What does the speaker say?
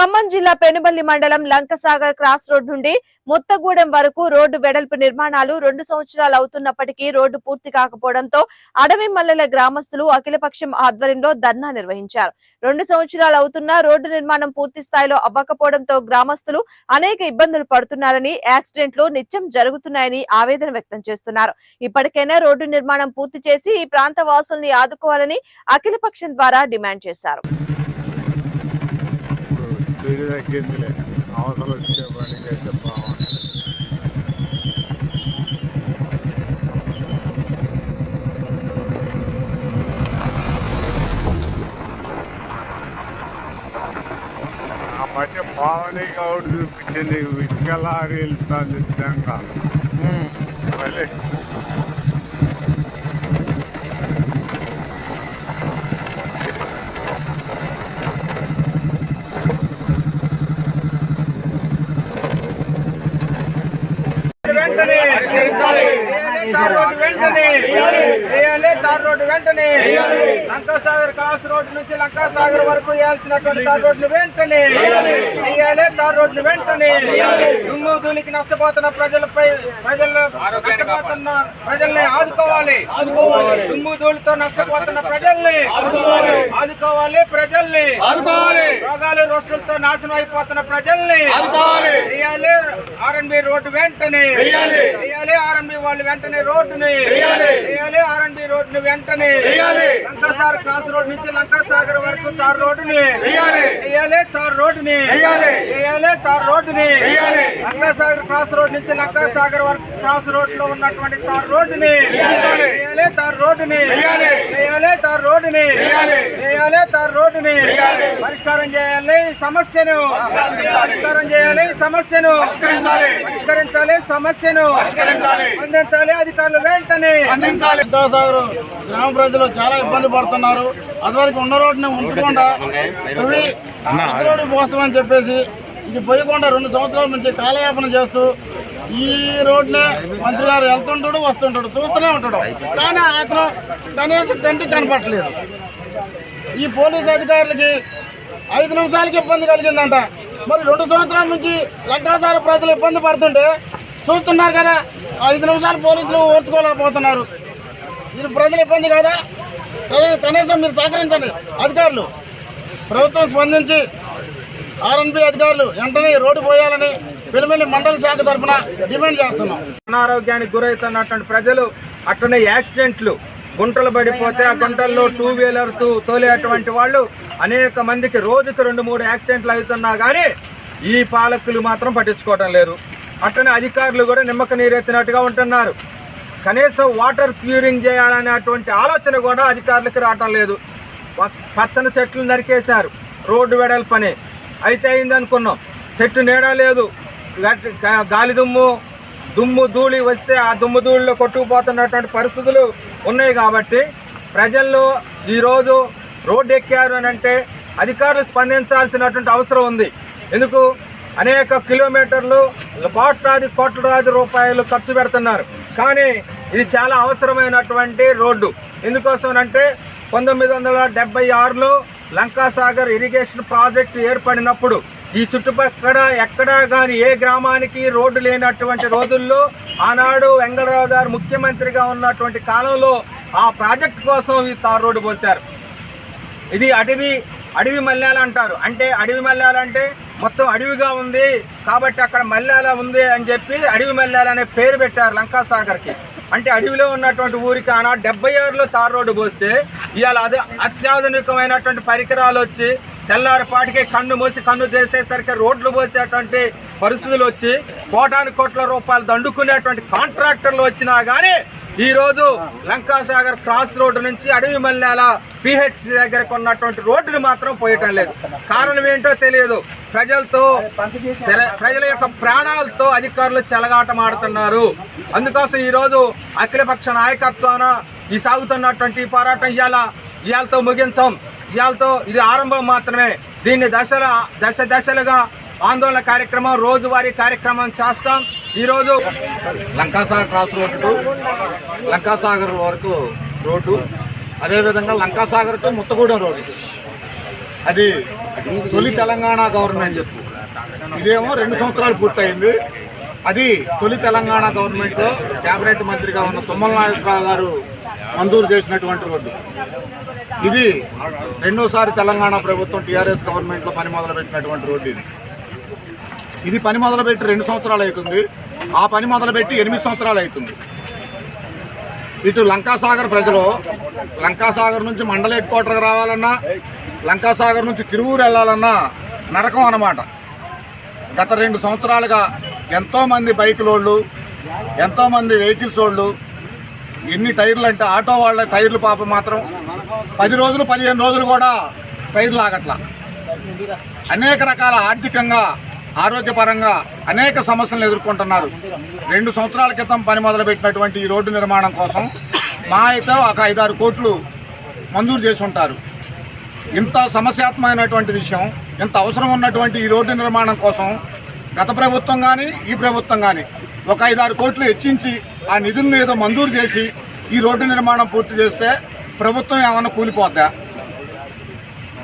ఖమ్మం జిల్లా పెనుబల్లి మండలం Lankasagar cross road నుండి ముత్తగూడెం వరకు రోడ్డు వెడల్పు నిర్మాణాలు రెండు సంవత్సరాలు అవుతున్నప్పటికీ రోడ్డు పూర్తి కాకపోవడంతో అడవి మల్లెల గ్రామస్తులు అఖిలపక్షం ఆధ్వర్యంలో ధర్నా నిర్వహించారు. రెండు సంవత్సరాలు అవుతున్నా రోడ్డు నిర్మాణం పూర్తి స్థాయిలో అవ్వకపోవడంతో గ్రామస్తులు అనేక ఇబ్బందులు పడుతున్నారని యాక్సిడెంట్లు నిత్యం జరుగుతున్నాయని ఆవేదన వ్యక్తం చేస్తున్నారు. ఇప్పటికైనా రోడ్డు నిర్మాణం పూర్తి చేసి ఈ ప్రాంత వాసుల్ని ఆదుకోవాలని అఖిలపక్షం ద్వారా డిమాండ్ చేశారు. స్పీడ్ తగ్గిందిలే. అవసరం వచ్చే పనికి అయితే బాగుంది మధ్య పావని గౌడ్ చూపించింది ఇసుక లారీ వెళ్తుంది నిజంగా మళ్ళీ వెంటనే తార్ రోడ్డు వెంటనే. వేయాలి తార్ రోడ్డు వెంటనే. లంకాసాగర్ క్రాస్ రోడ్డు నుంచి లంకాసాగర్ వరకు వేయాల్సినటువంటి తార్ రోడ్డు వెంటనే. వేయాలి తార్ రోడ్డు వెంటనే. దుమ్ము ధూళికి నష్టపోతున్న ప్రజలపై ప్రజలు నష్టపోతున్న ప్రజల్ని ఆదుకోవాలి. దుమ్ము ధూళితో నష్టపోతున్న ప్రజల్ని ఆదుకోవాలి. ప్రజల్ని. రోగాలు రోస్టులతో నాశనం అయిపోతున్న ప్రజల్ని వేయాలి ఆర్ఎన్బి రోడ్డు వెంటనే వేయాలి ఆర్ఎన్బి వాళ్ళు వెంటనే రోడ్డుని వేయాలి ఆర్ఎన్బి రోడ్డుని వెంటనే క్రాస్ రోడ్ నుంచి లంకాసాగర్ వరకు తార్ రోడ్డుని వేయాలి తార్ రోడ్డుని వేయాలి తార్ రోడ్డుని లంకాసాగర్ క్రాస్ రోడ్ నుంచి లంకాసాగర్ వరకు క్రాస్ రోడ్లో ఉన్నటువంటి తార్ రోడ్డుని వేయాలి తార్ రోడ్డుని వేయాలి తార్ రోడ్డుని వేయాలి తార్ రోడ్డుని పరిష్కారం చేయాలి ఈ సమస్యను పరిష్కారం చేయాలి సమస్యను పరిష్కరించాలి. సమస్యను అందించాలి అధికారులు వెంటనే విద్యాసాగర్ గ్రామ ప్రజలు చాలా ఇబ్బంది పడుతున్నారు. అదివరకు ఉన్న రోడ్డుని ఉంచకుండా కొత్త రోడ్డు పోస్తామని చెప్పేసి ఇది పోయకుండా రెండు సంవత్సరాల నుంచి కాలయాపన చేస్తూ ఈ రోడ్నే మంత్రి గారు వెళ్తుంటాడు వస్తుంటాడు చూస్తూనే ఉంటాడు. కానీ అతను కనీసం కంటికి కనపట్టలేదు. ఈ పోలీస్ అధికారులకి ఐదు నిమిషాలకి ఇబ్బంది కలిగిందంట. మరి రెండు సంవత్సరాల నుంచి లంకాసార ప్రజలు ఇబ్బంది పడుతుంటే చూస్తున్నారు కదా ఐదు నిమిషాలు పోలీసులు ఓర్చుకోలేకపోతున్నారు. ఇది ప్రజలు ఇబ్బంది కదా? కనీసం మీరు సహకరించండి. అధికారులు ప్రభుత్వం స్పందించి ఆర్ఎన్బి అధికారులు వెంటనే రోడ్డు పోయాలని పెరిమిల్లి మండల శాఖ తరఫున డిమాండ్ చేస్తున్నాం. అనారోగ్యానికి గురవుతున్నటువంటి ప్రజలు అట్లనే యాక్సిడెంట్లు గుంటలు పడిపోతే ఆ గుంటల్లో టూ వీలర్స్ తోలేటువంటి వాళ్ళు అనేక మందికి రోజుకు రెండు మూడు యాక్సిడెంట్లు అవుతున్నా కానీ ఈ పాలకులు మాత్రం పట్టించుకోవడం లేదు. అట్లనే అధికారులు కూడా నిమ్మక నీరెత్తినట్టుగా ఉంటున్నారు. కనీసం వాటర్ క్యూరింగ్ చేయాలనేటువంటి ఆలోచన కూడా అధికారులకు రావటం లేదు. పచ్చని చెట్లు నరికేశారు. రోడ్డు వెడల్పని అయితే అయింది అనుకున్నాం చెట్టు నీడ లేదు. గట్టి- గాలి దుమ్ము దుమ్ము ధూళి వస్తే ఆ దుమ్ము ధూళిలో కొట్టుకుపోతున్నటువంటి పరిస్థితులు ఉన్నాయి కాబట్టి ప్రజల్లో ఈరోజు రోడ్డు ఎక్కారు అని అంటే అధికారులు స్పందించాల్సినటువంటి అవసరం ఉంది. ఎందుకు? అనేక కిలోమీటర్లు కోట్లాది కోట్లాది రూపాయలు ఖర్చు పెడుతున్నారు. కానీ ఇది చాలా అవసరమైనటువంటి రోడ్డు. ఎందుకోసం అంటే పంతొమ్మిది వందల డెబ్బై ఆరులో లంకాసాగర్ ఇరిగేషన్ ప్రాజెక్టు ఏర్పడినప్పుడు ఈ చుట్టుపక్కల ఎక్కడా కానీ ఏ గ్రామానికి రోడ్డు లేనటువంటి రోజుల్లో ఆనాడు వెంగళరావు గారు ముఖ్యమంత్రిగా ఉన్నటువంటి కాలంలో ఆ ప్రాజెక్ట్ కోసం ఈ తార్ రోడ్డు పోశారు. ఇది అటవీ అడవి మల్లాలు అంటారు. అంటే అడవి మల్లాలు అంటే మొత్తం అడవిగా ఉంది. కాబట్టి అక్కడ మల్లాల ఉంది అని చెప్పి అడవి మల్యాల అనే పేరు పెట్టారు లంకాసాగర్కి. అంటే అడవిలో ఉన్నటువంటి ఊరికి ఆనా డెబ్బై ఆరులో తార్ రోడ్డు పోస్తే ఇవాళ అదే అత్యాధునికమైనటువంటి పరికరాలు వచ్చి తెల్లారిపాటికే కన్ను మూసి కన్ను తెరిసేసరికి రోడ్లు పోసేటువంటి పరిస్థితులు వచ్చి కోటాను కోట్ల రూపాయలు దండుకునేటువంటి కాంట్రాక్టర్లు వచ్చినా కానీ ఈరోజు లంకాసాగర్ క్రాస్ రోడ్డు నుంచి అడవి మల్లెల పిహెచ్సి దగ్గరకు ఉన్నటువంటి రోడ్డుని మాత్రం పోయటం లేదు. కారణం ఏంటో తెలియదు. ప్రజలతో ప్రజల యొక్క ప్రాణాలతో అధికారులు చెలగాటమాడుతున్నారు. అందుకోసం ఈరోజు అఖిలపక్ష నాయకత్వాన ఈ సాగుతున్నటువంటి ఈ పోరాటం ఇవాళ ఇవాళతో ముగించాం. ఇవాళతో ఇది ఆరంభం మాత్రమే. దీన్ని దశల దశ దశలుగా ఆందోళన కార్యక్రమం రోజువారీ కార్యక్రమం చేస్తాం. ఈరోజు Lankasagar cross road to Lankasagar వరకు రోడ్డు. అదేవిధంగా లంకాసాగర్ టు ముత్తగూడెం రోడ్డు. అది తొలి తెలంగాణ గవర్నమెంట్ ఇదేమో రెండు సంవత్సరాలు పూర్తయింది. అది తొలి తెలంగాణ గవర్నమెంట్లో క్యాబినెట్ మంత్రిగా ఉన్న తుమ్మల నాగేశ్వరరావు గారు మంజూరు చేసినటువంటి రోడ్డు. ఇది రెండోసారి తెలంగాణ ప్రభుత్వం టీఆర్ఎస్ గవర్నమెంట్లో పని మొదలుపెట్టినటువంటి రోడ్డు ఇది. ఇది పని మొదలుపెట్టి రెండు సంవత్సరాలు అవుతుంది. ఆ పని మొదలుపెట్టి ఎనిమిది సంవత్సరాలు అవుతుంది. ఇటు లంకాసాగర్ ప్రజలు లంకాసాగర్ నుంచి మండల హెడ్ క్వార్టర్కి రావాలన్నా లంకాసాగర్ నుంచి తిరువూరు వెళ్ళాలన్నా నరకం అన్నమాట. గత రెండు సంవత్సరాలుగా ఎంతోమంది బైక్ లోళ్ళు ఎంతోమంది వెహికల్స్ వాళ్ళు ఎన్ని టైర్లు అంటే ఆటో వాళ్ళ టైర్లు పాపం మాత్రం పది రోజులు పదిహేను రోజులు కూడా టైర్లు ఆగట్లా. అనేక రకాల ఆర్థికంగా ఆరోగ్యపరంగా అనేక సమస్యలను ఎదుర్కొంటున్నారు. రెండు సంవత్సరాల క్రితం పని మొదలుపెట్టినటువంటి ఈ రోడ్డు నిర్మాణం కోసం మా అయితే ఒక ఐదారు కోట్లు మంజూరు చేసి ఉంటారు. ఇంత సమస్యాత్మకమైనటువంటి విషయం ఇంత అవసరం ఉన్నటువంటి ఈ రోడ్డు నిర్మాణం కోసం గత ప్రభుత్వం కానీ ఈ ప్రభుత్వం కానీ ఒక ఐదారు కోట్లు హెచ్చించి ఆ నిధులను ఏదో మంజూరు చేసి ఈ రోడ్డు నిర్మాణం పూర్తి చేస్తే ప్రభుత్వం ఏమన్నా కూలిపోద్దా?